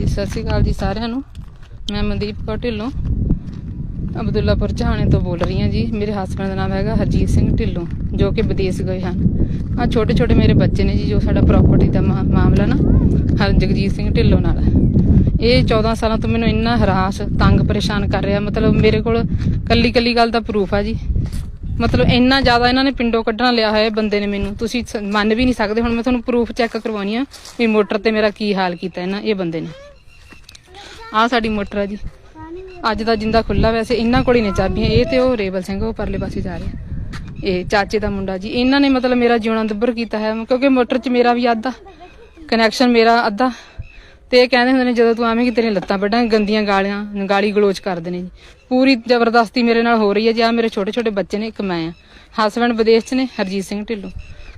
ਹਾਂਜੀ, ਸਤਿ ਸ਼੍ਰੀ ਅਕਾਲ ਜੀ ਸਾਰਿਆਂ ਨੂੰ। ਮੈਂ ਮਨਦੀਪ ਕੌਰ ਢਿੱਲੋਂ, ਅਬਦੁੱਲਾਪੁਰ ਚਾਹਣੇ ਤੋਂ ਬੋਲ ਰਹੀ ਹਾਂ ਜੀ। ਮੇਰੇ ਹਸਬੰਦ ਦਾ ਨਾਮ ਹੈਗਾ ਹਰਜੀਤ ਸਿੰਘ ਢਿੱਲੋਂ, ਜੋ ਕਿ ਵਿਦੇਸ਼ ਗਏ ਹਨ। ਆ ਛੋਟੇ ਛੋਟੇ ਮੇਰੇ ਬੱਚੇ ਨੇ ਜੀ, ਜੋ ਸਾਡਾ ਪ੍ਰਾਪਰਟੀ ਦਾ ਮਾਮਲਾ ਨਾ ਹਰ, ਜਗਜੀਤ ਸਿੰਘ ਢਿੱਲੋਂ ਨਾਲ। ਇਹ 14 ਸਾਲਾਂ ਤੋਂ ਮੈਨੂੰ ਇੰਨਾ ਹਰਾਸ, ਤੰਗ ਪਰੇਸ਼ਾਨ ਕਰ ਰਿਹਾ, ਮਤਲਬ ਮੇਰੇ ਕੋਲ ਕੱਲੀ ਕੱਲੀ ਗੱਲ ਦਾ ਪ੍ਰੂਫ ਆ ਜੀ। ਮਤਲਬ ਇੰਨਾ ਜ਼ਿਆਦਾ ਇਹਨਾਂ ਨੇ ਪਿੰਡੋਂ ਕੱਢਣਾ ਲਿਆ ਹੋਇਆ ਇਹ ਬੰਦੇ ਨੇ ਮੈਨੂੰ। ਤੁਸੀਂ ਮੰਨ ਵੀ ਨਹੀਂ ਸਕਦੇ, ਹੁਣ ਮੈਂ ਤੁਹਾਨੂੰ ਪ੍ਰੂਫ ਚੈੱਕ ਕਰਵਾਉਣੀ ਆ ਵੀ ਮੋਟਰ ਤੇ ਮੇਰਾ ਕੀ ਹਾਲ ਕੀਤਾ ਇਹਨਾਂ, ਇਹ ਬੰਦੇ ਨੇ। ਆਹ ਸਾਡੀ ਮੋਟਰ ਆ ਜੀ। ਅੱਜ ਦਾ ਜਿੰਦਾ ਖੁੱਲਾ ਵੈਸੇ, ਇਹਨਾਂ ਕੋਲ ਹੀ ਨੇ ਚਾਬੀਆਂ। ਇਹ ਤੇ ਉਹ ਰੇਬਲ ਸਿੰਘ, ਉਹ ਪਰਲੇ ਪਾਸੇ ਜਾ ਰਿਹਾ ਇਹ ਚਾਚੇ ਦਾ ਮੁੰਡਾ ਜੀ। ਇਹਨਾਂ ਨੇ ਮਤਲਬ ਮੇਰਾ ਜਿਉਣਾ ਦੁੱਬਰ ਕੀਤਾ ਹੈ, ਕਿਉਂਕਿ ਮੋਟਰ 'ਚ ਮੇਰਾ ਵੀ ਅੱਧਾ ਕਨੈਕਸ਼ਨ ਮੇਰਾ ਅੱਧਾ। ਤੇ ਇਹ ਕਹਿੰਦੇ ਹੁੰਦੇ ਨੇ, ਜਦੋਂ ਤੂੰ ਆਵੇਂਗੀ ਤੇਰੀਆਂ ਲੱਤਾਂ ਵੱਢਾਂ, ਗੰਦੀਆਂ ਗਾਲੀਆਂ, ਗਾਲੀ ਗਲੋਚ ਕਰਦੇ ਨੇ ਜੀ। ਪੂਰੀ ਜ਼ਬਰਦਸਤੀ ਮੇਰੇ ਨਾਲ ਹੋ ਰਹੀ ਹੈ ਜੀ। ਆ ਮੇਰੇ ਛੋਟੇ ਛੋਟੇ ਬੱਚੇ ਨੇ, ਇੱਕ ਮੈਂ ਆ। ਹਸਬੰਡ ਵਿਦੇਸ਼ 'ਚ ਨੇ, ਹਰਜੀਤ ਸਿੰਘ ਢਿੱਲੋਂ।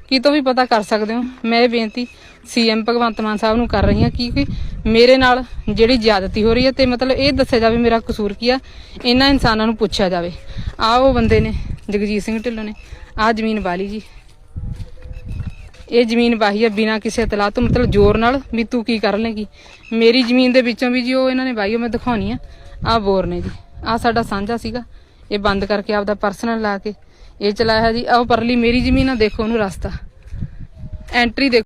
ਕੀ ਤੋਂ ਵੀ ਪਤਾ ਕਰ ਸਕਦੇ ਹੋ? ਮੈਂ ਇਹ ਬੇਨਤੀ ਸੀਐਮ ਭਗਵੰਤ ਮਾਨ ਸਾਹਿਬ ਨੂੰ ਕਰ ਰਹੀ ਹਾਂ ਕਿ ਮੇਰੇ ਨਾਲ ਜਿਹੜੀ ਜ਼ਿਆਦਤੀ ਹੋ ਰਹੀ ਹੈ ਤੇ ਮਤਲਬ ਇਹ ਦੱਸਿਆ ਜਾਵੇ ਮੇਰਾ ਕਸੂਰ ਕੀ ਆ, ਇਹਨਾਂ ਇਨਸਾਨਾਂ ਨੂੰ ਪੁੱਛਿਆ ਜਾਵੇ। ਆ ਉਹ ਬੰਦੇ ਨੇ, ਜਗਜੀਤ ਸਿੰਘ ਢਿੱਲੋਂ ਨੇ। ਆ ਜ਼ਮੀਨ ਵਾਲੀ ਜੀ। ਇਹ ਜ਼ਮੀਨ ਵਾਹੀ ਹੈ ਬਿਨਾਂ ਕਿਸੇ ਇਤਲਾਹ ਤੋਂ, ਮਤਲਬ ਜ਼ੋਰ ਨਾਲ ਵੀ ਤੂੰ ਕੀ ਕਰ ਲੇਗੀ। ਮੇਰੀ ਜ਼ਮੀਨ ਦੇ ਵਿੱਚੋਂ ਵੀ ਜੀ ਉਹ ਇਹਨਾਂ ਨੇ ਵਾਹੀ ਮੈਂ ਦਿਖਾਉਣੀ ਆ। ਆ ਬੋਰ ਨੇ ਜੀ। ਆ ਸਾਡਾ ਸਾਂਝਾ ਸੀਗਾ। ਇਹ ਬੰਦ ਕਰਕੇ ਆਪਦਾ ਪਰਸਨਲ ਲਾ ਕੇ ਇਹ ਚਲਾਇਆ ਜੀ। ਆਹ ਪਰਲੀ ਮੇਰੀ ਜ਼ਮੀਨ ਆ, ਦੇਖੋ ਉਹਨੂੰ ਰਸਤਾ। ਐਂਟਰੀ ਦੇਖੋ।